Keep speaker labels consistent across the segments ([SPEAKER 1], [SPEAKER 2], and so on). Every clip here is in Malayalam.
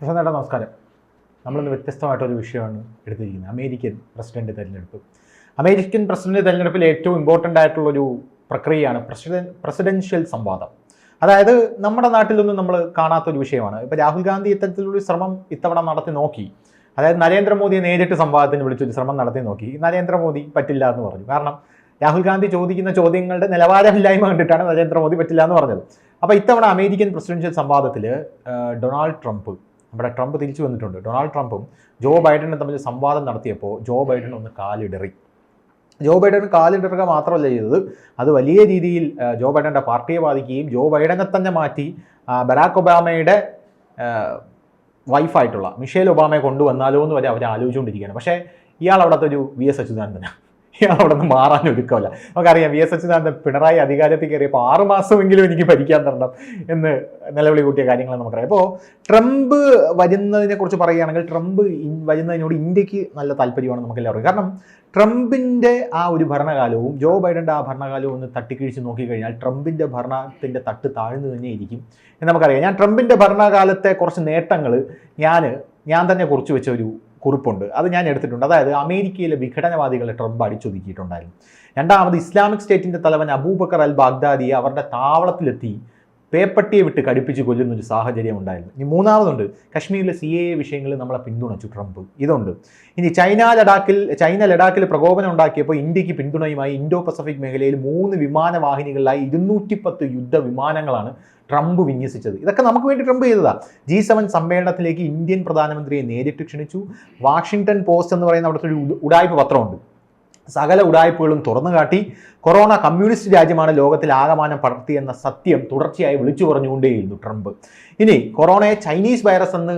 [SPEAKER 1] പ്രശാന്തേട്ടാ നമസ്കാരം. നമ്മളിന്ന് വ്യത്യസ്തമായിട്ടൊരു വിഷയമാണ് എടുത്തിരിക്കുന്നത്. അമേരിക്കൻ പ്രസിഡന്റ് തെരഞ്ഞെടുപ്പ്. അമേരിക്കൻ പ്രസിഡന്റ് തെരഞ്ഞെടുപ്പിൽ ഏറ്റവും ഇമ്പോർട്ടന്റ് ആയിട്ടുള്ളൊരു പ്രക്രിയയാണ് പ്രസിഡൻ പ്രസിഡൻഷ്യൽ സംവാദം. അതായത് നമ്മുടെ നാട്ടിലൊന്നും നമ്മൾ കാണാത്തൊരു വിഷയമാണ്. ഇപ്പോൾ രാഹുൽ ഗാന്ധി ഇത്തരത്തിലൊരു ശ്രമം ഇത്തവണ നടത്തി നോക്കി. അതായത് നരേന്ദ്രമോദിയെ നേരിട്ട് സംവാദത്തിന് വിളിച്ചൊരു ശ്രമം നടത്തി നോക്കി. നരേന്ദ്രമോദി പറ്റില്ല എന്ന് പറഞ്ഞു. കാരണം രാഹുൽ ഗാന്ധി ചോദിക്കുന്ന ചോദ്യങ്ങളുടെ നിലവാരമില്ലായ്മ കണ്ടിട്ടാണ് നരേന്ദ്രമോദി പറ്റില്ല എന്ന് പറഞ്ഞത്. അപ്പോൾ ഇത്തവണ അമേരിക്കൻ പ്രസിഡൻഷ്യൽ സംവാദത്തിൽ ഡൊണാൾഡ് ട്രംപ് നമ്മുടെ ട്രംപ് തിരിച്ചു വന്നിട്ടുണ്ട്. ഡൊണാൾഡ് ട്രംപും ജോ ബൈഡനും തമ്മിൽ സംവാദം നടത്തിയപ്പോൾ ജോ ബൈഡൻ ഒന്ന് കാലിടറി. ജോ ബൈഡൻ കാലിടറുക മാത്രമല്ല ചെയ്തത്. അത് വലിയ രീതിയിൽ ജോ ബൈഡന്റെ പാർട്ടിയെ ബാധിക്കുകയും ജോ ബൈഡനെ തന്നെ മാറ്റി ബരാക്ക് ഒബാമയുടെ വൈഫായിട്ടുള്ള മിഷേൽ ഒബാമയെ കൊണ്ടുവന്നാലോ എന്ന് വരെ അവർ ആലോചിച്ചുകൊണ്ടിരിക്കുകയാണ്. പക്ഷേ ഇയാൾ അവിടുത്തെ ഒരു വി എസ് അച്യുതാനന്ദനാണ്. ഇയാൾ അവിടെ നിന്ന് മാറാൻ ഒരുക്കമല്ല. നമുക്കറിയാം വി എസ് അച്യുതാനന്ദൻ പിണറായി അധികാരത്തിൽ കയറിയപ്പോൾ ആറ് മാസമെങ്കിലും എനിക്ക് ഭരിക്കാൻ തരണം എന്ന് നിലവിളി കൂട്ടിയ കാര്യങ്ങൾ നമുക്കറിയാം. അപ്പോൾ ട്രംപ് വരുന്നതിനെ കുറിച്ച് പറയുകയാണെങ്കിൽ ട്രംപ് വരുന്നതിനോട് ഇന്ത്യയ്ക്ക് നല്ല താല്പര്യമാണ് നമുക്ക് എല്ലാവർക്കും കാരണം ട്രംപിന്റെ ആ ഒരു ഭരണകാലവും ജോ ബൈഡന്റെ ആ ഭരണകാലവും ഒന്ന് തട്ടിക്കിഴിച്ച് നോക്കിക്കഴിഞ്ഞാൽ ട്രംപിന്റെ ഭരണത്തിന്റെ തട്ട് താഴ്ന്നു തന്നെ ഇരിക്കും എന്ന് നമുക്കറിയാം. ഞാൻ ട്രംപിന്റെ ഭരണകാലത്തെ കുറച്ച് നേട്ടങ്ങൾ ഞാൻ ഞാൻ തന്നെ കുറിച്ച് വെച്ച ഒരു കുറിപ്പുണ്ട്. അത് ഞാൻ എടുത്തിട്ടുണ്ട്. അതായത് അമേരിക്കയിലെ വിഘടനവാദികളെ ട്രംപ് അടിച്ചൊതുക്കിയിട്ടുണ്ടായിരുന്നു. രണ്ടാമത് ഇസ്ലാമിക് സ്റ്റേറ്റിന്റെ തലവൻ അബൂബക്കർ അൽ ബാഗ്ദാദിയെ അവരുടെ താവളത്തിലെത്തി പേപ്പട്ടിയെ വിട്ട് കടിപ്പിച്ച് കൊല്ലുന്ന ഒരു സാഹചര്യം ഉണ്ടായിരുന്നു. ഇനി മൂന്നാമതുണ്ട് കശ്മീരിലെ സി എ വിഷയങ്ങളിൽ നമ്മളെ പിന്തുണച്ചു ട്രംപ്. ഇതുണ്ട്. ഇനി ചൈന ലഡാക്കിൽ ചൈന ലഡാക്കിൽ പ്രകോപനം ഉണ്ടാക്കിയപ്പോൾ ഇന്ത്യയ്ക്ക് പിന്തുണയുമായി ഇൻഡോ പസഫിക് മേഖലയിൽ മൂന്ന് വിമാനവാഹിനികളിലായി ഇരുന്നൂറ്റി പത്ത് യുദ്ധ വിമാനങ്ങളാണ് ട്രംപ് വിന്യസിച്ചത്. ഇതൊക്കെ നമുക്ക് വേണ്ടി ട്രംപ് ചെയ്തതാ. ജി സെവൻ സമ്മേളനത്തിലേക്ക് ഇന്ത്യൻ പ്രധാനമന്ത്രിയെ നേരിട്ട് ക്ഷണിച്ചു. വാഷിങ്ടൺ പോസ്റ്റ് എന്ന് പറയുന്ന അവിടുത്തെ ഒരു ഉടായ്പ പത്രമുണ്ട്. സകല ഉടായ്പകളും തുറന്നു കാട്ടി കൊറോണ കമ്മ്യൂണിസ്റ്റ് രാജ്യമാണ് ലോകത്തിൽ ആകമാനം പടർത്തിയെന്ന സത്യം തുടർച്ചയായി വിളിച്ചു പറഞ്ഞുകൊണ്ടേയിരുന്നു ട്രംപ്. ഇനി കൊറോണയെ ചൈനീസ് വൈറസ് എന്ന്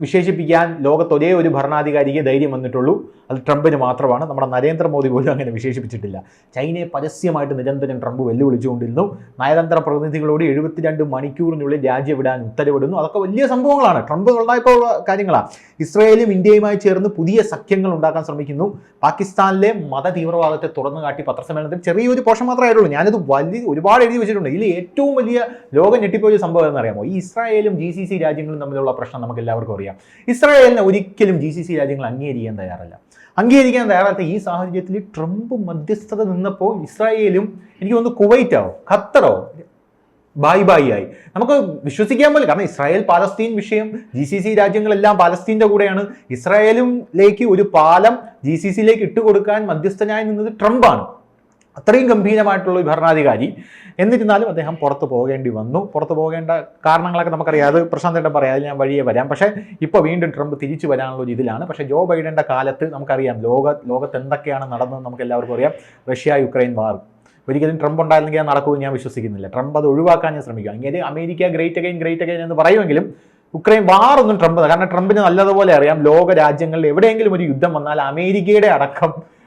[SPEAKER 1] വിശേഷിപ്പിക്കാൻ ലോകത്ത് ഒരേ ഒരു ഭരണാധികാരിക്ക് ധൈര്യം വന്നിട്ടുള്ളൂ. അത് ട്രംപിന് മാത്രമാണ്. നമ്മുടെ നരേന്ദ്രമോദി പോലും അങ്ങനെ വിശേഷിപ്പിച്ചിട്ടില്ല. ചൈനയെ പരസ്യമായിട്ട് നിരന്തരം ട്രംപ് വെല്ലുവിളിച്ചുകൊണ്ടിരുന്നു. നയതന്ത്ര പ്രതിനിധികളോട് എഴുപത്തിരണ്ട് മണിക്കൂറിനുള്ളിൽ രാജ്യം വിടാൻ ഉത്തരവിടുന്നു. അതൊക്കെ വലിയ സംഭവങ്ങളാണ്. ട്രംപ് ഉണ്ടായപ്പോൾ കാര്യങ്ങളാണ് ഇസ്രയേലും ഇന്ത്യയുമായി ചേർന്ന് പുതിയ സഖ്യങ്ങൾ ഉണ്ടാക്കാൻ ശ്രമിക്കുന്നു. പാകിസ്ഥാനിലെ മത തീവ്രവാദത്തെ തുറന്നു കാട്ടി പത്രസമ്മേളനത്തിൽ ചെറിയൊരു പോഷം മാത്രമേ ആയിട്ടുള്ളൂ ഞാനിത് വലിയ ഒരുപാട് എഴുതി വെച്ചിട്ടുണ്ട്. ഇതിൽ ഏറ്റവും വലിയ ലോകം ഞെട്ടിപ്പോയ സംഭവം എന്നറിയാമോ ഈ ഇസ്രായേലും ജി സി സി രാജ്യങ്ങളും തമ്മിലുള്ള പ്രശ്നം നമുക്ക് എല്ലാവർക്കും അറിയാം. ഇസ്രായേലിനെ ഒരിക്കലും ജി സി സി രാജ്യങ്ങൾ അംഗീകരിക്കാൻ തയ്യാറല്ല. അംഗീകരിക്കാൻ തയ്യാറാത്ത ഈ സാഹചര്യത്തിൽ ട്രംപ് മധ്യസ്ഥത നിന്നപ്പോൾ ഇസ്രായേലും എനിക്ക് തോന്നുന്നു കുവൈറ്റോ ഖത്തറോ ബായ് ബായ് ആയി. നമുക്ക് വിശ്വസിക്കാൻ പോലും കാരണം ഇസ്രായേൽ പാലസ്തീൻ വിഷയം ജി സി സി രാജ്യങ്ങളെല്ലാം പാലസ്തീന്റെ കൂടെയാണ്. ഇസ്രായേലിലേക്ക് ഒരു പാലം ജി സി സിയിലേക്ക് ഇട്ടുകൊടുക്കാൻ മധ്യസ്ഥനായി നിന്നത് ട്രംപാണ്. അത്രയും ഗംഭീരമായിട്ടുള്ള ഒരു ഭരണാധികാരി. എന്നിരുന്നാലും അദ്ദേഹം പുറത്തു പോകേണ്ടി വന്നു. പുറത്തു പോകേണ്ട കാരണങ്ങളൊക്കെ നമുക്കറിയാം. അത് പ്രശാന്തേട്ടൻ പറയാം. അതിൽ ഞാൻ വഴിയെ വരാം. പക്ഷേ ഇപ്പോൾ വീണ്ടും ട്രംപ് തിരിച്ചു വരാനുള്ള ഒരു ഇതിലാണ്. പക്ഷേ ജോ ബൈഡന്റെ കാലത്ത് നമുക്കറിയാം. ലോക ലോകത്ത് എന്തൊക്കെയാണ് നടന്നത് നമുക്ക് എല്ലാവർക്കും അറിയാം. Russia Ukraine war. ഒരിക്കലും ട്രംപ് ഉണ്ടായിരുന്നെങ്കിൽ അത് നടക്കുമെന്ന് ഞാൻ വിശ്വസിക്കുന്നില്ല. ട്രംപ് അത് ഒഴിവാക്കാൻ ഞാൻ ശ്രമിക്കും അങ്ങനെ America great again great again എന്ന് പറയുമെങ്കിലും ഉക്രൈൻ വാറൊന്നും ട്രംപ് കാരണം ട്രംപിന് നല്ലതുപോലെ അറിയാം. ലോക രാജ്യങ്ങളിൽ എവിടെയെങ്കിലും ഒരു യുദ്ധം വന്നാൽ അമേരിക്കയുടെ അടക്കം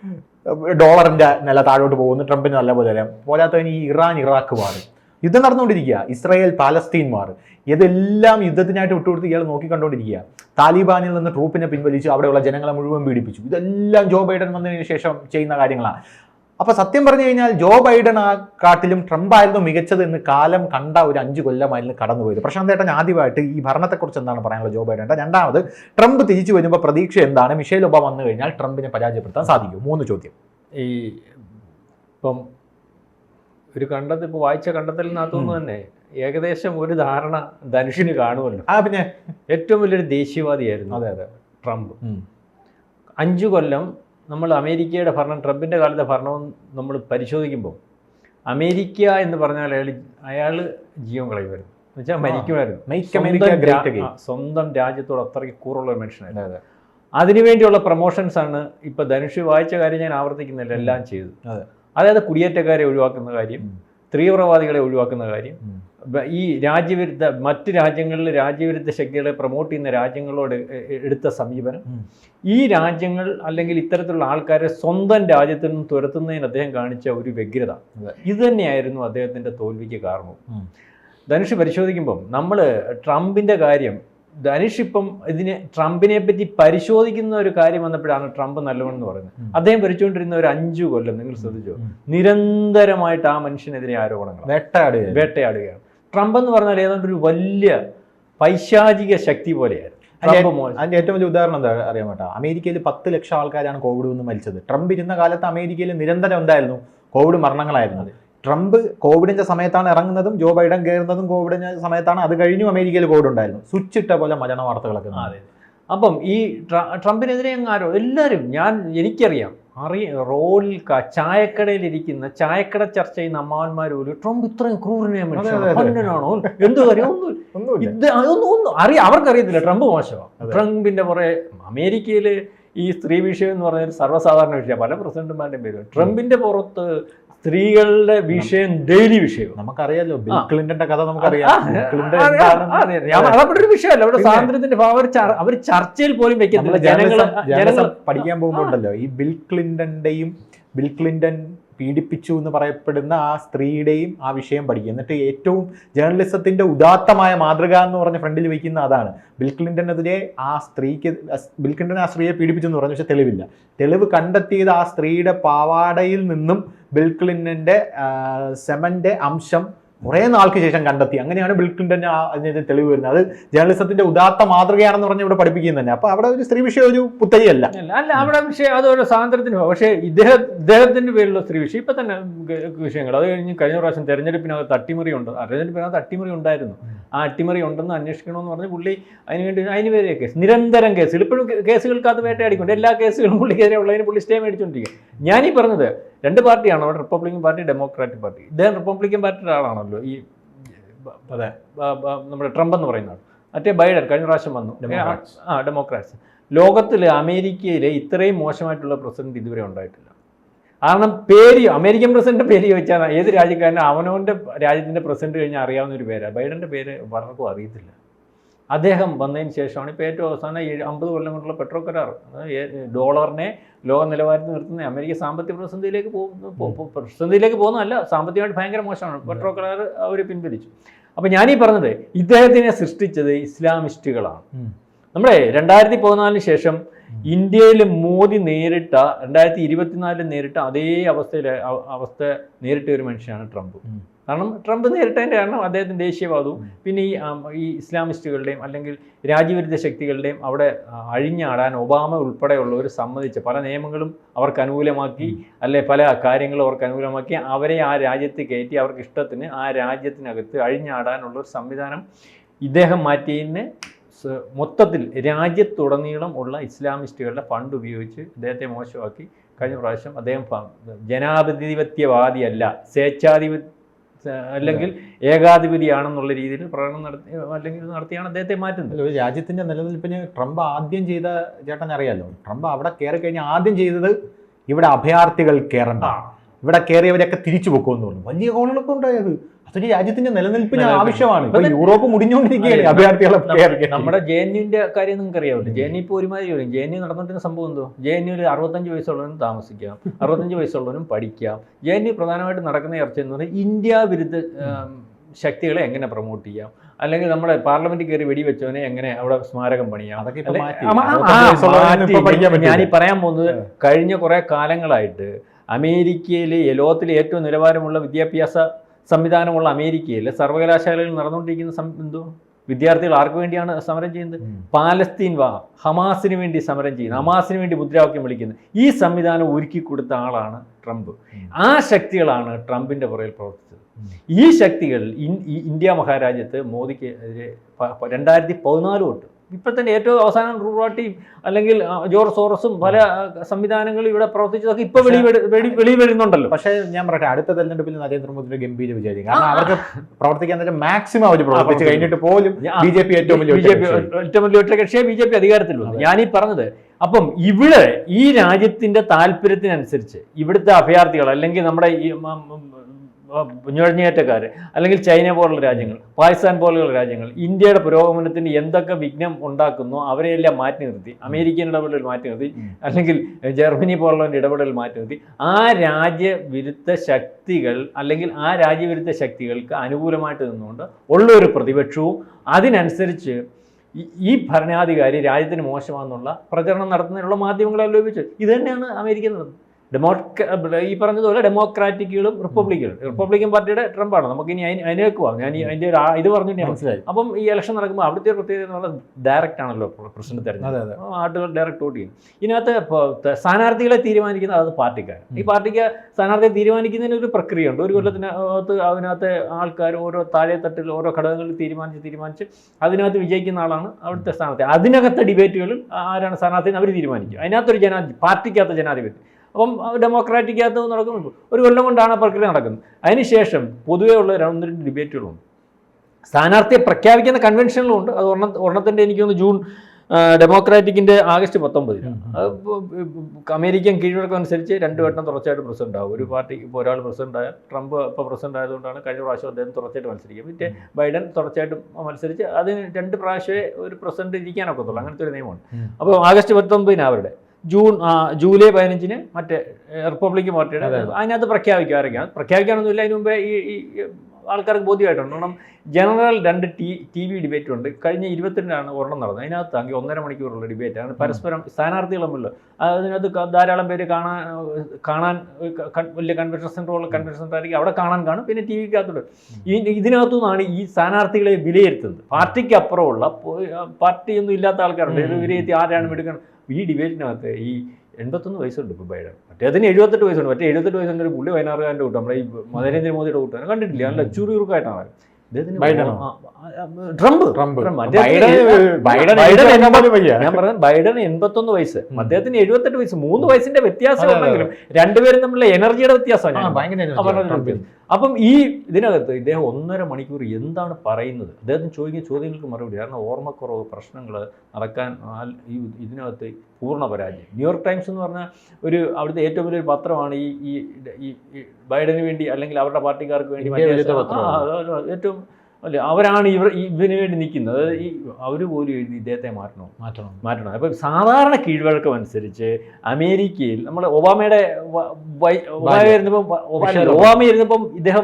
[SPEAKER 1] ഡോളറിന്റെ നില താഴോട്ട് പോകുന്നു. ട്രംപിന് നല്ലപോലെ അറിയാം. പോരാത്തതിന് ഈ ഇറാൻ ഇറാഖ് വാർ യുദ്ധം നടന്നുകൊണ്ടിരിക്കുക. ഇസ്രായേൽ പാലസ്തീൻ വാർ ഇതെല്ലാം യുദ്ധത്തിനായിട്ട് വിട്ടുകൊടുത്ത് ഇയാൾ നോക്കിക്കണ്ടുകൊണ്ടിരിക്കുക. താലിബാനിൽ നിന്ന് ട്രൂപ്പിനെ പിൻവലിച്ചു. അവിടെയുള്ള ജനങ്ങളെ മുഴുവൻ പീഡിപ്പിച്ചു. ഇതെല്ലാം ജോ ബൈഡൻ വന്നതിന് ശേഷം ചെയ്യുന്ന കാര്യങ്ങളാണ് അപ്പൊ സത്യം പറഞ്ഞു കഴിഞ്ഞാൽ ജോ ബൈഡൻ ആ കാട്ടിലും ട്രംപ് ആയിരുന്നു മികച്ചത് എന്ന് കാലം കണ്ട ഒരു അഞ്ച് കൊല്ലമായിരുന്നു കടന്നുപോയത്. പ്രശാന്ത് ഏട്ടൻ ആദ്യമായിട്ട് ഈ ഭരണത്തെക്കുറിച്ച് എന്താണ് പറയാനുള്ളത് ജോ ബൈഡന്റെ രണ്ടാമത് ട്രംപ് തിരിച്ചു വരുമ്പോൾ പ്രതീക്ഷ എന്താണ്? മിഷേൽ ഒബ വന്നു കഴിഞ്ഞാൽ ട്രംപിനെ പരാജയപ്പെടുത്താൻ സാധിക്കും മൂന്ന് ചോദ്യം.
[SPEAKER 2] ഈ ഇപ്പം ഒരു കണ്ടെത്തൽ ഇപ്പോൾ വായിച്ച കണ്ടെത്തലിനകത്തുനിന്ന് തന്നെ ഏകദേശം ഒരു ധാരണ ധനുഷിന് കാണുമല്ലോ.
[SPEAKER 1] ആ പിന്നെ?
[SPEAKER 2] ഏറ്റവും വലിയൊരു ദേശീയവാദിയായിരുന്നു
[SPEAKER 1] അതെ അതെ.
[SPEAKER 2] ട്രംപ്. അഞ്ചു കൊല്ലം നമ്മൾ അമേരിക്കയുടെ ഭരണം ട്രംപിന്റെ കാലത്തെ ഭരണവും നമ്മൾ പരിശോധിക്കുമ്പോൾ അമേരിക്ക എന്ന് പറഞ്ഞാൽ അയാൾ അയാൾ ജീവൻ കളയുമായിരുന്നു എന്നുവെച്ചാൽ. മരിക്കുമായിരുന്നു സ്വന്തം രാജ്യത്തോട് അത്രയ്ക്ക് കൂറുള്ള ഒരു മനുഷ്യനായിരുന്നു
[SPEAKER 1] അതെ അതെ
[SPEAKER 2] അതിനുവേണ്ടിയുള്ള പ്രൊമോഷൻസ് ആണ് ഇപ്പൊ ധനുഷ് വായിച്ച കാര്യം ഞാൻ ആവർത്തിക്കുന്നില്ല എല്ലാം ചെയ്തു
[SPEAKER 1] അതെ.
[SPEAKER 2] അതായത് കുടിയേറ്റക്കാരെ ഒഴിവാക്കുന്ന കാര്യം. തീവ്രവാദികളെ ഒഴിവാക്കുന്ന കാര്യം. ഈ രാജ്യവിരുദ്ധ മറ്റ് രാജ്യങ്ങളിൽ രാജ്യവിരുദ്ധ ശക്തികളെ പ്രൊമോട്ട് ചെയ്യുന്ന രാജ്യങ്ങളോട് എടുത്ത സമീപനം. ഈ രാജ്യങ്ങൾ അല്ലെങ്കിൽ ഇത്തരത്തിലുള്ള ആൾക്കാരെ സ്വന്തം രാജ്യത്തിൽ നിന്ന് തുരത്തുന്നതിന് അദ്ദേഹം കാണിച്ച ഒരു വ്യഗ്രത. ഇത് തന്നെയായിരുന്നു അദ്ദേഹത്തിന്റെ തോൽവിക്ക് കാരണവും. ധനുഷ് പരിശോധിക്കുമ്പം നമ്മൾ ട്രംപിന്റെ കാര്യം ധനുഷ് ഇപ്പം ഇതിനെ ട്രംപിനെ പറ്റി പരിശോധിക്കുന്ന ഒരു കാര്യം വന്നപ്പോഴാണ് ട്രംപ് എന്ന് പറയുന്നത്. അദ്ദേഹം ഭരിച്ചുകൊണ്ടിരുന്ന ഒരു അഞ്ചു കൊല്ലം നിങ്ങൾ ശ്രദ്ധിച്ചോ. നിരന്തരമായിട്ട് ആ മനുഷ്യനെതിരെ ആരോപണങ്ങൾ
[SPEAKER 1] വേട്ടയാടുക
[SPEAKER 2] വേട്ടയാടുകയാണ്. ട്രംപ് എന്ന് പറഞ്ഞാൽ ഏതാണ്ട് ഒരു വലിയ പൈശാചിക ശക്തി പോലെയായിരുന്നു.
[SPEAKER 1] അതിന്റെ ഏറ്റവും വലിയ ഉദാഹരണം എന്താ അറിയാൻ പറ്റാ? അമേരിക്കയിൽ പത്ത് ലക്ഷം ആൾക്കാരാണ് കോവിഡ് വന്ന് മരിച്ചത്. ട്രംപ് ഇരുന്ന കാലത്ത് അമേരിക്കയിൽ നിരന്തരം എന്തായിരുന്നു? കോവിഡ് മരണങ്ങളായിരുന്നു. ട്രംപ് കോവിഡിന്റെ സമയത്താണ് ഇറങ്ങുന്നതും ജോ ബൈഡൻ കയറുന്നതും കോവിഡിന്റെ സമയത്താണ്. അത് കഴിഞ്ഞു അമേരിക്കയിൽ കോവിഡ് ഉണ്ടായിരുന്നു. സ്വിച്ച് ഇട്ട പോലെ മരണ വാർത്തകളൊക്കെ
[SPEAKER 2] അപ്പം ഈ ട്ര- ട്രംപിനെതിരെ അങ്ങ് ആരോ എല്ലാവരും ഞാൻ എനിക്കറിയാം അറിയ റോഡിൽ ചായക്കടയിൽ ഇരിക്കുന്ന ചായക്കട ചർച്ച ചെയ്യുന്ന അമ്മാവന്മാർ പോലും ട്രംപ് ഇത്രയും ക്രൂരനായ മനുഷ്യനാണോ? എന്ത് കാര്യം? ഒന്നും ഇത് ഒന്നും അറിയാം അവർക്കറിയത്തില്ല ട്രംപ് മോശമാണ് ട്രംപിന്റെ പുറകെ അമേരിക്കയിൽ ഈ സ്ത്രീ വിഷയം എന്ന് പറഞ്ഞാൽ സർവസാധാരണ വിഷയമാണ് പല പ്രസിഡന്റുമാരുടെയും പേര് ട്രംപിന്റെ പുറത്ത് സ്ത്രീകളുടെ വിഷയം ഡെയിലി വിഷയം.
[SPEAKER 1] നമുക്കറിയാലോ ബിൽ ക്ലിന്റന്റെ കഥ നമുക്കറിയാം.
[SPEAKER 2] വിഷയമല്ല. അവിടെ. സ്വാതന്ത്ര്യത്തിന്റെ അവർ അവർ ചർച്ചയിൽ പോലും വെക്കുന്നില്ല ജനങ്ങൾ
[SPEAKER 1] പഠിക്കാൻ പോകുമ്പോണ്ടല്ലോ. ഈ ബിൽ ക്ലിന്റന്റെയും ബിൽ ക്ലിന്റൺ പീഡിപ്പിച്ചു എന്ന് പറയപ്പെടുന്ന ആ സ്ത്രീയുടെയും ആ വിഷയം പഠിക്കുക. എന്നിട്ട് ഏറ്റവും ജേർണലിസത്തിന്റെ ഉദാത്തമായ മാതൃക എന്ന് പറഞ്ഞ ഫ്രണ്ടിൽ വയ്ക്കുന്ന അതാണ്. ബിൽ ക്ലിന്റനെതിരെ ആ സ്ത്രീക്ക് ബിൽ ക്ലിന്റൺ ആ സ്ത്രീയെ പീഡിപ്പിച്ചു എന്ന് പറഞ്ഞു. പക്ഷെ തെളിവില്ല. തെളിവ് കണ്ടെത്തിയത് ആ സ്ത്രീയുടെ പാവാടയിൽ നിന്നും ബിൽ ക്ലിന്റന്റെ സെമന്റെ അംശം കുറേ നാൾക്ക് ശേഷം കണ്ടെത്തി. അങ്ങനെയാണ് ബിൽ ക്ലിന്റൻ ആ തെളിവ് വരുന്നത്. അത് ജേർണലിസത്തിന്റെ ഉദാത്ത മാതൃകയാണെന്ന് പറഞ്ഞ് ഇവിടെ പഠിപ്പിക്കുന്നത് തന്നെ. അപ്പോൾ അവിടെ ഒരു സ്ത്രീ വിഷയം ഒരു പുത്തരിയല്ല.
[SPEAKER 2] അല്ല അവിടെ വിഷയം അതൊരു സ്വാതന്ത്ര്യത്തിന് ഭാവം പക്ഷേ ഇദ്ദേഹം ഇദ്ദേഹത്തിന്റെ പേരിലുള്ള സ്ത്രീ വിഷയം ഇപ്പൊ തന്നെ വിഷയങ്ങൾ. അത് കഴിഞ്ഞ് കഴിഞ്ഞ പ്രാവശ്യം തെരഞ്ഞെടുപ്പിനകത്ത് അട്ടിമറി ഉണ്ട്. തെരഞ്ഞെടുപ്പിനകത്ത് അട്ടിമറി ഉണ്ടായിരുന്നു. ആ അട്ടിമറി ഉണ്ടെന്ന് അന്വേഷിക്കണമെന്ന് പറഞ്ഞ് പുള്ളി അതിനുവേണ്ടി അതിന് പേരെ കേസ്. നിരന്തരം കേസുകൾ ഇപ്പോഴും കേസുകൾക്കകത്ത് വേട്ടയാടിക്കൊണ്ട് എല്ലാ കേസുകളും പുള്ളിക്കെതിരെ ഉള്ളതിന് പുള്ളി സ്റ്റേ മേടിച്ചുകൊണ്ടിരിക്കുക ഞാനീ പറഞ്ഞത് രണ്ട് പാർട്ടിയാണ്? അവിടെ റിപ്പബ്ലിക്കൻ പാർട്ടി ഡെമോക്രാറ്റിക് പാർട്ടി ഇദ്ദേഹം റിപ്പബ്ലിക്കൻ പാർട്ടിയുടെ ആളാണല്ലോ ഈ
[SPEAKER 1] അതെ.
[SPEAKER 2] നമ്മുടെ ട്രംപ് എന്ന് പറയുന്ന ആൾ. മറ്റേ ബൈഡൻ കഴിഞ്ഞ പ്രാവശ്യം വന്നു. ആ ഡെമോക്രാറ്റ്സ് ലോകത്തിൽ അമേരിക്കയിലെ ഇത്രയും മോശമായിട്ടുള്ള പ്രസിഡന്റ് ഇതുവരെ ഉണ്ടായിട്ടില്ല. കാരണം പേര് അമേരിക്കൻ പ്രസിഡന്റ് പേര് ചോദിച്ചാൽ ഏത് രാജ്യക്കാരനും? അവനവന്റെ രാജ്യത്തിന്റെ പ്രസിഡന്റ് കഴിഞ്ഞാൽ അറിയാവുന്ന ഒരു പേരാണ് ബൈഡന്റെ പേര് പലർക്കും അറിയത്തില്ല. അദ്ദേഹം വന്നതിന് ശേഷമാണ് ഇപ്പോൾ ഏറ്റവും അവസാനം ഏഴ് അമ്പത് കൊല്ലം കൊണ്ടുള്ള പെട്രോ കരാർ. ഡോളറിനെ ലോക നിലവാരത്തിൽ നിർത്തുന്ന അമേരിക്ക സാമ്പത്തിക പ്രതിസന്ധിയിലേക്ക് പോകുന്നു പ്രതിസന്ധിയിലേക്ക് പോകുന്നതല്ല സാമ്പത്തികമായിട്ട് ഭയങ്കര മോശമാണ്. പെട്രോ കരാർ അവർ പിൻവലിച്ചു. അപ്പോൾ ഞാനീ പറഞ്ഞത് ഇദ്ദേഹത്തിനെ സൃഷ്ടിച്ചത് ഇസ്ലാമിസ്റ്റുകളാണ്. നമ്മുടെ രണ്ടായിരത്തി പതിനാലിന് ശേഷം ഇന്ത്യയിൽ മോദി നേരിട്ട രണ്ടായിരത്തി ഇരുപത്തിനാലിൽ നേരിട്ട അതേ അവസ്ഥയിൽ അവസ്ഥ നേരിട്ട ഒരു മനുഷ്യനാണ് ട്രംപ്. കാരണം ട്രംപ് നേരിട്ടതിന്റെ കാരണം അദ്ദേഹത്തിന്റെ ദേശീയവാദവും പിന്നെ ഈ ഈ ഇസ്ലാമിസ്റ്റുകളുടെയും അല്ലെങ്കിൽ രാജ്യവിരുദ്ധ ശക്തികളുടെയും അവിടെ അഴിഞ്ഞാടാൻ ഒബാമ ഉൾപ്പെടെയുള്ളവർ സമ്മതിച്ച പല നിയമങ്ങളും അവർക്ക് അനുകൂലമാക്കി അല്ലെ പല കാര്യങ്ങളും അവർക്ക് അനുകൂലമാക്കി അവരെ ആ രാജ്യത്ത് കയറ്റി അവർക്ക് ഇഷ്ടത്തിന് ആ രാജ്യത്തിനകത്ത് അഴിഞ്ഞാടാനുള്ള ഒരു സംവിധാനം ഇദ്ദേഹം മാറ്റിയതിന് മൊത്തത്തിൽ രാജ്യത്തുടനീളം ഉള്ള ഇസ്ലാമിസ്റ്റുകളുടെ ഫണ്ട് ഉപയോഗിച്ച് അദ്ദേഹത്തെ മോശമാക്കി. കഴിഞ്ഞ പ്രാവശ്യം അദ്ദേഹം ജനാധിപത്യവാദിയല്ല. സ്വേച്ഛാധിപ അല്ലെങ്കിൽ ഏകാധിപതിയാണെന്നുള്ള രീതിയിൽ പ്രകടനം നടത്തി അല്ലെങ്കിൽ നടത്തിയാണ് അദ്ദേഹത്തെ മാറ്റുന്നത്.
[SPEAKER 1] രാജ്യത്തിന്റെ നിലനിൽപ്പിന് ട്രംപ് ആദ്യം ചെയ്ത ചേട്ടൻ അറിയാലോ? ട്രംപ് അവിടെ കയറി കഴിഞ്ഞാൽ ആദ്യം ചെയ്തത് ഇവിടെ അഭയാർത്ഥികൾ കയറണ്ട ഇവിടെ കയറിയവരൊക്കെ തിരിച്ചു പൊക്കുമെന്ന് പറഞ്ഞു. വലിയ കോളുകളൊക്കെ ഉണ്ടായത്. അതൊരു രാജ്യത്തിന്റെ നിലനിൽപ്പിന്. ആവശ്യമാണ്. ഇപ്പൊ യൂറോപ്പ് മുടിഞ്ഞുകൊണ്ടിരിക്കുകയാണ്. അഭയാർത്ഥികളെ.
[SPEAKER 2] നമ്മുടെ ജെ എൻ യുവിന്റെ കാര്യം നിങ്ങൾക്ക് അറിയാവുന്നത് ജെ എൻ യു ഇപ്പോൾ ഒരുമാതിരി വരും ജെ എൻ യു നടന്നിട്ടുള്ള സംഭവം എന്തോ? ജെ എൻ യുവിൽ അറുപത്തഞ്ച് വയസ്സുള്ളവനും താമസിക്കാം. അറുപത്തഞ്ച് വയസ്സുള്ളവനും പഠിക്കാം. ജെ എൻ യു പ്രധാനമായിട്ട് നടക്കുന്ന ചർച്ച എന്ന് പറഞ്ഞാൽ ഇന്ത്യ വിരുദ്ധ ശക്തികളെ എങ്ങനെ പ്രൊമോട്ട് ചെയ്യാം? അല്ലെങ്കിൽ നമ്മുടെ പാർലമെന്റിൽ കയറി വെടിവെച്ചവനെ എങ്ങനെ അവിടെ സ്മാരകം പണിയാം. ഞാനീ പറയാൻ പോകുന്നത് കഴിഞ്ഞ കുറെ കാലങ്ങളായിട്ട് അമേരിക്കയിലെ ലോകത്തിലെ ഏറ്റവും നിലവാരമുള്ള വിദ്യാഭ്യാസ സംവിധാനമുള്ള അമേരിക്കയിൽ സർവകലാശാലകളിൽ നടന്നുകൊണ്ടിരിക്കുന്ന എന്തോ? വിദ്യാർത്ഥികൾ ആർക്ക് വേണ്ടിയാണ് സമരം ചെയ്യുന്നത്? പാലസ്തീൻ വാ ഹമാസിന് വേണ്ടി സമരം ചെയ്യുന്നത് ഹമാസിന് വേണ്ടി മുദ്രാവാക്യം വിളിക്കുന്നത്. ഈ സംവിധാനം ഒരുക്കി കൊടുത്ത ആളാണ് ട്രംപ്. ആ ശക്തികളാണ് ട്രംപിന്റെ പുറകിൽ പ്രവർത്തിച്ചത്. ഈ ശക്തികൾ ഇൻ- ഇന്ത്യ മഹാരാജ്യത്ത് മോദിക്ക് എതിരെ രണ്ടായിരത്തി പതിനാല് തൊട്ട് ഇപ്പൊ തന്നെ ഏറ്റവും അവസാനം റൂറാട്ടിയും അല്ലെങ്കിൽ ജോർജ് സോറസും പല സംവിധാനങ്ങളും ഇവിടെ പ്രവർത്തിച്ചതൊക്കെ ഇപ്പൊ വെളി വരുന്നുണ്ടല്ലോ.
[SPEAKER 1] പക്ഷേ ഞാൻ പറയട്ടെ അടുത്ത തെരഞ്ഞെടുപ്പിൽ നരേന്ദ്രമോദിയുടെ ഗംഭീര വിജയം കാരണം അവർക്ക് പ്രവർത്തിക്കാൻ തന്നെ മാക്സിമം അവർ പ്രവർത്തിച്ചു കഴിഞ്ഞിട്ട് പോലും ബി ജെ പി ഏറ്റവും വലിയ.
[SPEAKER 2] ഏറ്റവും വലിയ ഒറ്റ കക്ഷിയെ ബി ജെ പി അധികാരത്തിൽ വന്നു ഞാനീ പറഞ്ഞത് അപ്പം ഇവിടെ ഈ രാജ്യത്തിന്റെ താല്പര്യത്തിനനുസരിച്ച് ഇവിടുത്തെ അഭയാർത്ഥികൾ അല്ലെങ്കിൽ നമ്മുടെ ഈ നുഴഞ്ഞേറ്റക്കാർ അല്ലെങ്കിൽ ചൈന പോലുള്ള രാജ്യങ്ങൾ പാകിസ്ഥാൻ പോലുള്ള രാജ്യങ്ങൾ ഇന്ത്യയുടെ പുരോഗമനത്തിന് എന്തൊക്കെ വിഘ്നം ഉണ്ടാക്കുന്നു അവരെയെല്ലാം മാറ്റി നിർത്തി അമേരിക്കൻ ഇടപെടൽ മാറ്റി നിർത്തി അല്ലെങ്കിൽ ജർമ്മനി പോലുള്ളവരുടെ ഇടപെടൽ മാറ്റി നിർത്തി. ആ രാജ്യവിരുദ്ധ ശക്തികൾ അല്ലെങ്കിൽ ആ രാജ്യവിരുദ്ധ ശക്തികൾക്ക് അനുകൂലമായിട്ട് നിന്നുകൊണ്ട് ഉള്ള ഒരു പ്രതിപക്ഷവും അതിനനുസരിച്ച് ഈ- ഈ ഭരണാധികാരി രാജ്യത്തിന് മോശമാണെന്നുള്ള പ്രചരണം നടത്തുന്നതിനുള്ള മാധ്യമങ്ങളെ ലോപിച്ചു ഇത് തന്നെയാണ് അമേരിക്ക നടത്തുന്നത്. ഡെമോക്ര ഈ പറഞ്ഞതുപോലെ ഡെമോക്രാറ്റിക്കുകളും റിപ്പബ്ലിക്കുകളും റിപ്പബ്ലിക്കൻ പാർട്ടിയുടെ ട്രംപാണ്. നമുക്ക് ഇനി അതിന് അതിനെ പോവാം ഞാൻ അതിന്റെ അതിന്റെ ഒരു ഇത് പറഞ്ഞിട്ട് ഞാൻ
[SPEAKER 1] മനസ്സിലായി.
[SPEAKER 2] അപ്പം ഈ ഇലക്ഷൻ നടക്കുമ്പോൾ അവിടുത്തെ ഒരു പ്രത്യേകത എന്ന് പറഞ്ഞാൽ ഡയറക്റ്റ് ആണല്ലോ പ്രസിഡന്റ് തെരഞ്ഞെടുപ്പ്.
[SPEAKER 1] അതെ. അതെ
[SPEAKER 2] ആ, ആളുകൾ ഡയറക്റ്റ് വോട്ട് ചെയ്യും. ഇതിനകത്ത് സ്ഥാനാർത്ഥികളെ തീരുമാനിക്കുന്നത് അത് പാർട്ടിക്കാരാണ് ഈ പാർട്ടിക്ക് സ്ഥാനാർത്ഥിയെ തീരുമാനിക്കുന്നതിന് ഒരു പ്രക്രിയ ഉണ്ട് ഒരു കൊല്ലത്തിനകത്ത് അതിനകത്ത് ആൾക്കാർ ഓരോ താഴെ തട്ടിൽ ഓരോ ഘടകങ്ങളിൽ തീരുമാനിച്ച് തീരുമാനിച്ച് അതിനകത്ത് വിജയിക്കുന്ന ആളാണ് അവിടുത്തെ സ്ഥാനാർത്ഥി. അതിനകത്തെ ഡിബേറ്റുകളിൽ ആരാണ് സ്ഥാനാർത്ഥി അവർ തീരുമാനിക്കും. അതിനകത്തൊരു ജനാധി പാർട്ടിക്കകത്ത് ജനാധിപത്യം. അപ്പം ഡെമോക്രാറ്റിക് അകത്ത് നടക്കുന്നു ഒരു കൊല്ലം കൊണ്ടാണ് ആ പ്രക്രിയ നടക്കുന്നത്. അതിനുശേഷം പൊതുവേ ഉള്ള രണ്ട് രണ്ട് ഡിബേറ്റുകളുണ്ട് സ്ഥാനാർത്ഥിയെ പ്രഖ്യാപിക്കുന്ന കൺവെൻഷനിലും ഉണ്ട് അത് ഒരെണ്ണ ഒരെണ്ണത്തിന്റെ എനിക്കൊന്ന് ജൂൺ ഡെമോക്രാറ്റിക്കിന്റെ ആഗസ്റ്റ് ഇപ്പൊ അമേരിക്കൻ കീഴ്വഴക്കം അനുസരിച്ച് രണ്ട് വട്ടം തുടർച്ചയായിട്ട് പ്രസിഡന്റ് ആവും. ഒരു പാർട്ടി ഇപ്പോൾ ഒരാൾ പ്രസിഡന്റ് ആയ ട്രംപ് ഇപ്പോൾ പ്രസിഡന്റ് ആയതുകൊണ്ടാണ് കഴിഞ്ഞ പ്രാവശ്യം അദ്ദേഹം തുടർച്ചയായിട്ട് മത്സരിക്കുക പിന്നെ ബൈഡൻ തുടർച്ചയായിട്ട് മത്സരിച്ച് അതിന് രണ്ട് പ്രാവശ്യമേ ഒരു പ്രസിഡന്റ് ഇരിക്കാനൊക്കത്തുള്ളൂ അങ്ങനത്തെ ഒരു
[SPEAKER 1] നിയമമാണ്.
[SPEAKER 2] അപ്പോൾ ആഗസ്റ്റ് പത്തൊമ്പതിന് അവരുടെ ജൂൺ ജൂലൈ പതിനഞ്ചിന് മറ്റേ റിപ്പബ്ലിക് പാർട്ടിയുടെ
[SPEAKER 1] അതെ, അതെ.
[SPEAKER 2] അതിനകത്ത് പ്രഖ്യാപിക്കും ആരൊക്കെയാണ് പ്രഖ്യാപിക്കാനൊന്നുമില്ല അതിന് മുമ്പേ ഈ ആൾക്കാർക്ക് ബോധ്യമായിട്ടുണ്ട്. കാരണം ജനറൽ രണ്ട് ടി ടി വി ഡിബേറ്റ് ഉണ്ട് കഴിഞ്ഞ ഇരുപത്തിരണ്ടാണ് ഒരെണ്ണം നടന്നത്. അതിനകത്ത് ആണെങ്കിൽ ഒന്നര മണിക്കൂറുള്ള ഡിബേറ്റാണ്. പരസ്പരം സ്ഥാനാർത്ഥികൾ തമ്മിലുള്ള അതിനകത്ത് ധാരാളം പേര് കാണാൻ കാണാൻ വലിയ കൺവെൻഷൻ സെന്ററുള്ള കൺവെൻഷൻ സെന്റർ ആയിരിക്കും. അവിടെ കാണാൻ കാണും. പിന്നെ ടി വിക്കകത്തോട് ഈ ഇതിനകത്തു നിന്നാണ് ഈ സ്ഥാനാർത്ഥികളെ വിലയിരുത്തുന്നത്. പാർട്ടിക്ക് അപ്പുറമുള്ള പാർട്ടിയൊന്നും ഇല്ലാത്ത ആൾക്കാരുണ്ട്. ഇത് വിലയിരുത്തി ആരാണ് എടുക്കണം ഈ ഡിബേറ്റിനകത്ത് ഈ എൺപത്തൊന്ന് വയസ്സുണ്ട് ഇപ്പോൾ ബൈഡൻ. മറ്റേതിന് എഴുപത്തെട്ട് വയസ്സുണ്ട്. മറ്റേ എഴുപത്തെട്ട് വയസ്സുണ്ട് ഒരു പുള്ളി വയനാറുകാരന്റെ കൂട്ടം. നമ്മുടെ ഈ നരേന്ദ്രമോദിയുടെ കൂട്ടം. കണ്ടിട്ടില്ല. നല്ല ചുറുചുറുക്കായിട്ടാണ് ട്രംപ്.
[SPEAKER 1] ട്രംപ്.
[SPEAKER 2] ഞാൻ പറഞ്ഞത് ബൈഡൻ എൺപത്തൊന്ന് വയസ്സ്. അദ്ദേഹത്തിന് എഴുപത്തെട്ട് വയസ്സ്. മൂന്ന് വയസ്സിന്റെ വ്യത്യാസം ഉണ്ടെങ്കിലും രണ്ടുപേരും തമ്മിലുള്ള എനർജിയുടെ വ്യത്യാസമാണ്. അപ്പം ഈ ഇതിനകത്ത് ഇദ്ദേഹം ഒന്നര മണിക്കൂർ എന്താണ് പറയുന്നത്? അദ്ദേഹത്തിന് ചോദിക്കുന്ന ചോദ്യങ്ങൾക്ക് മറുപടി. കാരണം ഓർമ്മക്കുറവ് പ്രശ്നങ്ങൾ നടക്കാൻ ഈ ഇതിനകത്ത് പൂർണ പരാജയം. ന്യൂയോർക്ക് ടൈംസ് എന്ന് പറഞ്ഞാൽ ഒരു അവിടുത്തെ ഏറ്റവും വലിയൊരു പത്രമാണ് ഈ- ഈ ബൈഡന് വേണ്ടി അല്ലെങ്കിൽ അവരുടെ പാർട്ടിക്കാർക്ക് വേണ്ടി ഏറ്റവും അല്ലേ അവരാണ് ഇവർ ഇതിനു വേണ്ടി നിൽക്കുന്നത്. അതായത് ഈ അവർ പോലും എഴുതി ഇദ്ദേഹത്തെ മാറ്റണം.
[SPEAKER 1] മാറ്റണം.
[SPEAKER 2] മാറ്റണം. അപ്പം സാധാരണ കീഴ്വഴക്കം അനുസരിച്ച് അമേരിക്കയിൽ നമ്മൾ ഒബാമയുടെ ഒബാമ ഇരുന്നപ്പം ഒബാമ ഇരുന്നപ്പം ഇദ്ദേഹം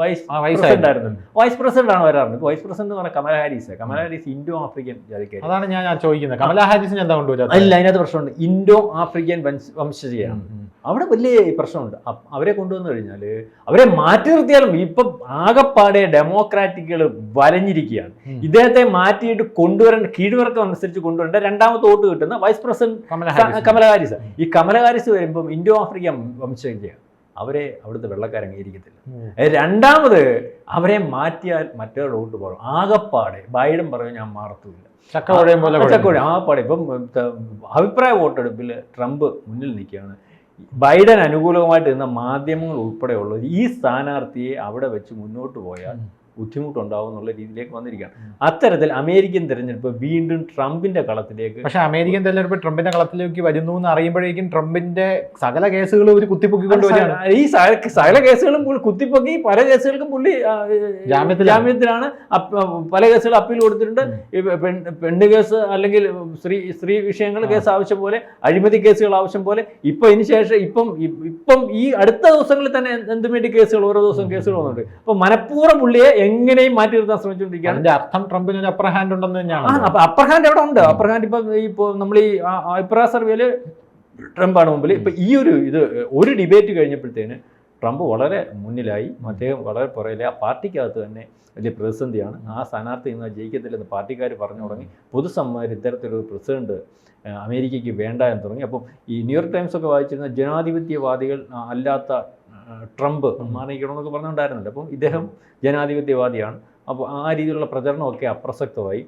[SPEAKER 2] വൈസ് പ്രസിഡന്റ് ആയിരുന്നു. വൈസ് പ്രസിഡന്റ് ആണ് വരാറുണ്ട് വൈസ് പ്രസിഡന്റ് എന്ന് പറഞ്ഞാൽ Kamala Harris. Kamala Harris Indo African ജാതിക്കാരി.
[SPEAKER 1] അതാണ് ഞാൻ ഞാൻ ചോദിക്കുന്നത്. കമലാ ഹാരിസിന് എന്താ കൊണ്ടുവരാത്തത്?
[SPEAKER 2] അല്ല അതിനകത്ത് പ്രശ്നമുണ്ട്. ഇൻഡോ ആഫ്രിക്കൻ വംശജയാണ്. അവിടെ വലിയ പ്രശ്നമുണ്ട്. അവരെ കൊണ്ടുവന്നു കഴിഞ്ഞാൽ അവരെ മാറ്റി നിർത്തിയാലും ഇപ്പം ആകപ്പാടെ ഡെമോക്രാറ്റിക്കുകൾ വലഞ്ഞിരിക്കുകയാണ്. ഇദ്ദേഹത്തെ മാറ്റിയിട്ട് കൊണ്ടുവരേണ്ട കീഴ്വർക്കം അനുസരിച്ച് കൊണ്ടുവരേണ്ട രണ്ടാമത്തെ വോട്ട് കിട്ടുന്ന വൈസ് പ്രസിഡന്റ്
[SPEAKER 1] കമലാ ഹാരിസ്.
[SPEAKER 2] ഈ കമല ഹാരിസ് വരുമ്പം ഇൻഡോ ആഫ്രിക്കൻ വംശജയാണ് അവരെ അവിടുത്തെ വെള്ളക്കാരൻ അംഗീകരിക്കത്തില്ല. രണ്ടാമത് അവരെ മാറ്റിയാൽ മറ്റൊരാളുടെ വോട്ട് പോകും ആകപ്പാടെ ബൈഡൻ പറഞ്ഞു ഞാൻ മാറത്തുമില്ല.
[SPEAKER 1] ചക്ക കുഴയും പോലെ
[SPEAKER 2] ആ പാടെ ഇപ്പം അഭിപ്രായ വോട്ടെടുപ്പിൽ ട്രംപ് മുന്നിൽ നിൽക്കുകയാണ്. ബൈഡൻ അനുകൂലമായിട്ട് നിന്ന മാധ്യമങ്ങൾ ഉൾപ്പെടെയുള്ള ഈ സ്ഥാനാർത്ഥിയെ അവിടെ വെച്ച് മുന്നോട്ട് പോയാൽ. ബുദ്ധിമുട്ടുണ്ടാവും എന്നുള്ള രീതിയിലേക്ക് വന്നിരിക്കുകയാണ്. അത്തരത്തിൽ അമേരിക്കൻ തെരഞ്ഞെടുപ്പ് വീണ്ടും ട്രംപിന്റെ കളത്തിലേക്ക്
[SPEAKER 1] പക്ഷേ അമേരിക്കൻ തെരഞ്ഞെടുപ്പ് ട്രംപിന്റെ കളത്തിലേക്ക് വരുന്നു എന്ന് അറിയുമ്പോഴേക്കും ട്രംപിന്റെ സകല കേസുകൾ ഒരു കുത്തിപ്പൊക്കി കൊണ്ടുവരികയാണ്
[SPEAKER 2] ഈ സകല- കേസുകളും കുത്തിപ്പൊക്കി പല കേസുകൾക്കും പുള്ളി ജാമ്യത്തിൽ
[SPEAKER 1] ജാമ്യത്തിലാണ്.
[SPEAKER 2] പല കേസുകൾ അപ്പീൽ കൊടുത്തിട്ടുണ്ട്. പെണ്ണ് കേസ് അല്ലെങ്കിൽ സ്ത്രീ സ്ത്രീ വിഷയങ്ങൾ കേസ് ആവശ്യം പോലെ അഴിമതി കേസുകൾ ആവശ്യം പോലെ ഇപ്പൊ ഇതിന് ശേഷം ഇപ്പം ഇപ്പം ഈ അടുത്ത ദിവസങ്ങളിൽ തന്നെ എന്തും വേണ്ടി കേസുകൾ? ഓരോ ദിവസം കേസുകൾ വന്നിട്ടുണ്ട്. അപ്പൊ മനഃപൂർവം പുള്ളിയെ എങ്ങനെയും മാറ്റി നിർത്താൻ ശ്രമിച്ചുകൊണ്ടിരിക്കുകയാണ്.
[SPEAKER 1] അതിന്റെ അർത്ഥം ട്രംപിന് ഒരു അപ്പർ ഹാൻഡ് ഉണ്ടെന്ന്
[SPEAKER 2] ആ
[SPEAKER 1] തന്നെയാണ്
[SPEAKER 2] അപ്പൊ അപ്പർ ഹാൻഡ് എവിടെ ഉണ്ട്? അപ്പർ ഹാൻഡ് ഇപ്പൊ ഇപ്പൊ നമ്മൾ ഈ അഭിപ്രായ സർവേയിൽ ട്രംപാണ് മുമ്പിൽ ഇപ്പൊ ഈ ഒരു ഇത് ഒരു ഡിബേറ്റ് കഴിഞ്ഞപ്പോഴത്തേന് ട്രംപ് വളരെ മുന്നിലായി അദ്ദേഹം വളരെ പുറയിലെ ആ പാർട്ടിക്കകത്ത് തന്നെ വലിയ പ്രതിസന്ധിയാണ്. ആ സ്ഥാനാർത്ഥി ഇന്ന് ജയിക്കത്തില്ലെന്ന് പാർട്ടിക്കാർ പറഞ്ഞു തുടങ്ങി. പൊതുസമ്മതർ ഇത്തരത്തിലൊരു പ്രസിഡന്റ് അമേരിക്കയ്ക്ക് വേണ്ട എന്ന് തുടങ്ങി. അപ്പം ഈ ന്യൂയോർക്ക് ടൈംസ് ഒക്കെ വായിച്ചിരുന്ന ജനാധിപത്യവാദികൾ അല്ലാത്ത ട്രംപ് മാറിക്കണമെന്നൊക്കെ പറഞ്ഞുകൊണ്ടായിരുന്നല്ലോ. അപ്പം ഇദ്ദേഹം ജനാധിപത്യവാദിയാണ്. അപ്പോൾ ആ രീതിയിലുള്ള പ്രചരണമൊക്കെ അപ്രസക്തമായി.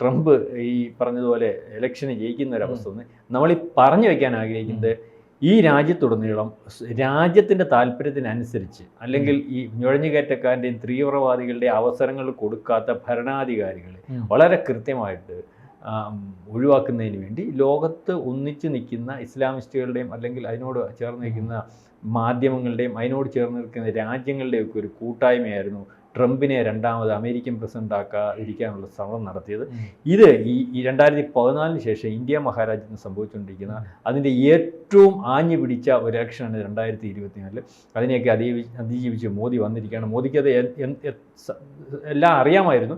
[SPEAKER 2] ട്രംപ് ഈ പറഞ്ഞതുപോലെ ഇലക്ഷന് ജയിക്കുന്ന ഒരു അവസ്ഥ വന്ന് നമ്മൾ ഈ പറഞ്ഞു വെക്കാൻ ആഗ്രഹിക്കുന്നത് ഈ രാജ്യത്തുടനീളം രാജ്യത്തിന്റെ താല്പര്യത്തിനനുസരിച്ച് അല്ലെങ്കിൽ ഈ നുഴഞ്ഞുകയറ്റക്കാരന്റെയും തീവ്രവാദികളുടെയും അവസരങ്ങൾ കൊടുക്കാത്ത
[SPEAKER 1] ഭരണാധികാരികൾ
[SPEAKER 2] വളരെ കൃത്യമായിട്ട് ഒഴിവാക്കുന്നതിന് വേണ്ടി ലോകത്ത് ഒന്നിച്ചു നിൽക്കുന്ന ഇസ്ലാമിസ്റ്റുകളുടെയും അല്ലെങ്കിൽ അതിനോട് ചേർന്ന് നിൽക്കുന്ന മാധ്യമങ്ങളുടെയും അതിനോട് ചേർന്ന് നിൽക്കുന്ന രാജ്യങ്ങളുടെയും ഒക്കെ ഒരു കൂട്ടായ്മയായിരുന്നു ട്രംപിനെ രണ്ടാമത് അമേരിക്കൻ പ്രസിഡന്റ് ആക്കാതിരിക്കാനുള്ള ശ്രമം നടത്തിയത്. ഇത് ഈ ഈ രണ്ടായിരത്തി പതിനാലിന് ശേഷം ഇന്ത്യ മഹാരാജ്യത്തിന് സംഭവിച്ചുകൊണ്ടിരിക്കുന്ന അതിന്റെ ഏറ്റവും ആഞ്ഞു പിടിച്ച ഒരു ഇലക്ഷനാണ് രണ്ടായിരത്തി ഇരുപത്തിനാലിൽ അതിനെയൊക്കെ അതിജീവി അതിജീവിച്ച് മോദി വന്നിരിക്കുകയാണ്. മോദിക്ക് അത് എല്ലാം അറിയാമായിരുന്നു.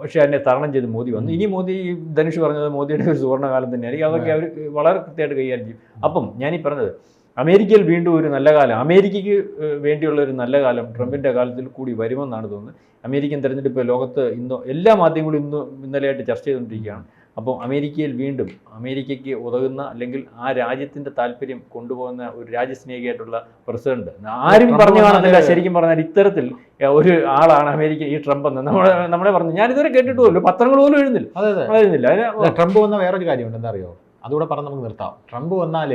[SPEAKER 2] പക്ഷേ അതിനെ തരണം ചെയ്ത് മോദി വന്നു. ഇനി മോദി ധനുഷ് പറഞ്ഞത് മോദിയുടെ ഒരു സുവർണകാലം തന്നെയായിരിക്കും. അതൊക്കെ അവർ വളരെ കൃത്യമായിട്ട് കൈകാര്യം ചെയ്യും. അപ്പം ഞാനീ പറഞ്ഞത് അമേരിക്കയിൽ വീണ്ടും ഒരു നല്ല കാലം. അമേരിക്കയ്ക്ക് വേണ്ടിയുള്ള ഒരു നല്ല കാലം ട്രംപിന്റെ കാലത്തിൽ കൂടി വരുമെന്നാണ് തോന്നുന്നത്. അമേരിക്കൻ തെരഞ്ഞെടുപ്പ് ലോകത്ത് ഇന്ന് എല്ലാ മാധ്യമങ്ങളും ഇന്ന് ഇന്നലെയായിട്ട് ചർച്ച ചെയ്തുകൊണ്ടിരിക്കുകയാണ്. അപ്പോൾ അമേരിക്കയിൽ വീണ്ടും അമേരിക്കയ്ക്ക് ഉതകുന്ന അല്ലെങ്കിൽ ആ രാജ്യത്തിന്റെ താല്പര്യം കൊണ്ടുപോകുന്ന ഒരു രാജ്യസ്നേഹിയായിട്ടുള്ള പ്രസിഡന്റ്. ആരും പറഞ്ഞു കാണത്തില്ല ശരിക്കും പറഞ്ഞാൽ ഇത്തരത്തിൽ ഒരു ആളാണ് അമേരിക്ക ഈ ട്രംപ് എന്ന്. നമ്മളെ നമ്മളെ പറഞ്ഞു. ഞാൻ ഇതുവരെ കേട്ടിട്ട് പോലും പത്രങ്ങൾ പോലും എഴുതുന്നില്ല.
[SPEAKER 1] അതെ
[SPEAKER 2] എഴുതുന്നില്ല
[SPEAKER 1] ട്രംപ് വന്ന വേറൊരു കാര്യമുണ്ട് എന്താ അറിയോ അതുകൂടെ പറഞ്ഞ് നമുക്ക് നിർത്താം. ട്രംപ് വന്നാൽ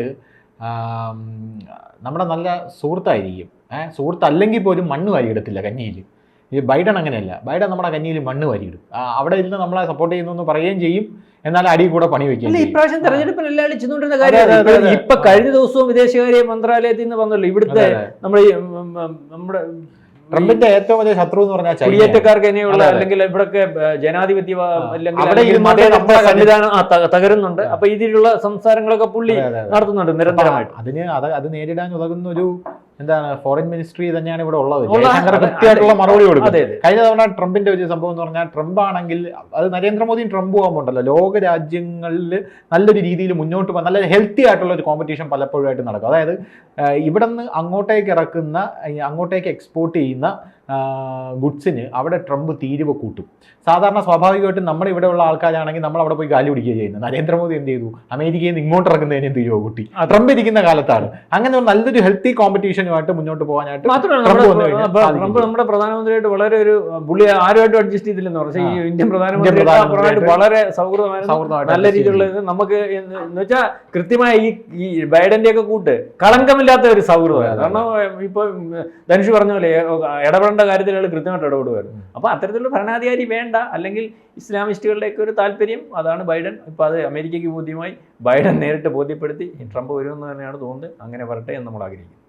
[SPEAKER 1] നമ്മുടെ നല്ല സുഹൃത്തായിരിക്കും. ഏഹ് സുഹൃത്ത് അല്ലെങ്കിൽ പോലും മണ്ണ് വാരിയിടത്തില്ല കഞ്ഞിയിൽ. ഈ ബൈഡൻ അങ്ങനെയല്ല. ബൈഡൻ നമ്മുടെ കഞ്ഞിയിൽ മണ്ണ് വാരിയിടും അവിടെ ഇരുന്ന് നമ്മളെ സപ്പോർട്ട് ചെയ്യുന്നു എന്ന് പറയുകയും ചെയ്യും. എന്നാൽ അടി കൂടെ പണി വെക്കും
[SPEAKER 2] ഇപ്രാവശ്യം തെരഞ്ഞെടുപ്പിൽ എല്ലാം അടിച്ചുകൊണ്ടിരുന്ന
[SPEAKER 1] അതെ, അതെ, അതെ,
[SPEAKER 2] കാര്യം ഇപ്പൊ കഴിഞ്ഞ ദിവസവും വിദേശകാര്യ മന്ത്രാലയത്തിൽ നിന്ന് വന്നല്ലോ. ഇവിടുത്തെ. നമ്മുടെ നമ്മുടെ
[SPEAKER 1] ട്രംപിന്റെ ഏറ്റവും വലിയ ശത്രു എന്ന് പറഞ്ഞാൽ.
[SPEAKER 2] കുടിയേറ്റക്കാർക്ക്
[SPEAKER 1] അതെ.
[SPEAKER 2] അല്ലെങ്കിൽ ഇവിടൊക്കെ ജനാധിപത്യ അല്ലെങ്കിൽ സംവിധാനം തകരുന്നുണ്ട് അപ്പൊ ഇതിലുള്ള സംസാരങ്ങളൊക്കെ പുള്ളി. നടത്തുന്നുണ്ട് നിരന്തരമായിട്ട്
[SPEAKER 1] അതിന് അത് അത് നേരിടാൻ ഉതകുന്ന ഒരു എന്താണ് ഫോറിൻ മിനിസ്ട്രി തന്നെയാണ് ഇവിടെ ഉള്ളത്. കൃത്യമായിട്ടുള്ള മറുപടി കൊടുക്കും കഴിഞ്ഞ തവണ ട്രംപിന്റെ ഒരു സംഭവം എന്ന് പറഞ്ഞാൽ ട്രംപ് ആണെങ്കിൽ അത് നരേന്ദ്രമോദിയും ട്രംപും ആകുമ്പോണ്ടല്ലോ ലോക രാജ്യങ്ങളിൽ നല്ലൊരു രീതിയിൽ മുന്നോട്ട് പോകാൻ നല്ല ഹെൽത്തി ആയിട്ടുള്ള ഒരു കോമ്പറ്റീഷൻ പലപ്പോഴായിട്ട് നടക്കും. അതായത് ഇവിടെ നിന്ന് അങ്ങോട്ടേക്ക് ഇറക്കുന്ന അങ്ങോട്ടേക്ക് എക്സ്പോർട്ട് ചെയ്യുന്ന ഗുഡ്സിന് അവിടെ ട്രംപ് തീരുവ കൂട്ടും. സാധാരണ സ്വാഭാവികമായിട്ടും നമ്മുടെ ഇവിടെയുള്ള ആൾക്കാരാണെങ്കിൽ നമ്മൾ അവിടെ പോയി കാലി പിടിക്കുക ചെയ്യുന്നത്. നരേന്ദ്രമോദി എന്ത് ചെയ്തു? അമേരിക്കയിൽ നിന്ന് ഇങ്ങോട്ട് ഇറക്കുന്നതിന് തീരുവ കൂട്ടി? ട്രംപ് ഇരിക്കുന്ന കാലത്താണ്. അങ്ങനെ ഒരു നല്ലൊരു ഹെൽത്തി കോമ്പറ്റീഷനുമായിട്ട് മുന്നോട്ട് പോകാനായിട്ട് ട്രംപ്
[SPEAKER 2] നമ്മുടെ പ്രധാനമന്ത്രിയായിട്ട് വളരെ ഒരു പുള്ളി ആരുമായിട്ടും അഡ്ജസ്റ്റ് ചെയ്തില്ലെന്ന് പറഞ്ഞു. ഈ ഇന്ത്യൻ പ്രധാനമന്ത്രി വളരെ സൗഹൃദമായിരുന്നു.
[SPEAKER 1] സൗഹൃദമായിട്ട്
[SPEAKER 2] നല്ല രീതിയിലുള്ള നമുക്ക് എന്ന് വെച്ചാൽ കൃത്യമായ ഈ ഈ ബൈഡന്റെ ഒക്കെ കൂട്ട് കളങ്കമില്ലാത്ത ഒരു
[SPEAKER 1] അതെ.
[SPEAKER 2] കാരണം ഇപ്പൊ ധനുഷ് പറഞ്ഞ പോലെ ഇടപെടേണ്ട കാര്യത്തിൽ അയാൾ കൃത്യമായിട്ട് ഇടപെടുമായിരുന്നു അപ്പോൾ അത്തരത്തിലുള്ള ഭരണാധികാരി വേണ്ട. അല്ലെങ്കിൽ ഇസ്ലാമിസ്റ്റുകളുടെയൊക്കെ ഒരു താല്പര്യം. അതാണ് ബൈഡൻ. ഇപ്പൊ അത് അമേരിക്കയ്ക്ക് ബോധ്യമായി ബൈഡൻ നേരിട്ട് ബോധ്യപ്പെടുത്തി ട്രംപ് വരുമെന്ന് തന്നെയാണ് തോന്നുന്നത്. അങ്ങനെ വരട്ടെ എന്ന് നമ്മൾ ആഗ്രഹിക്കുന്നു.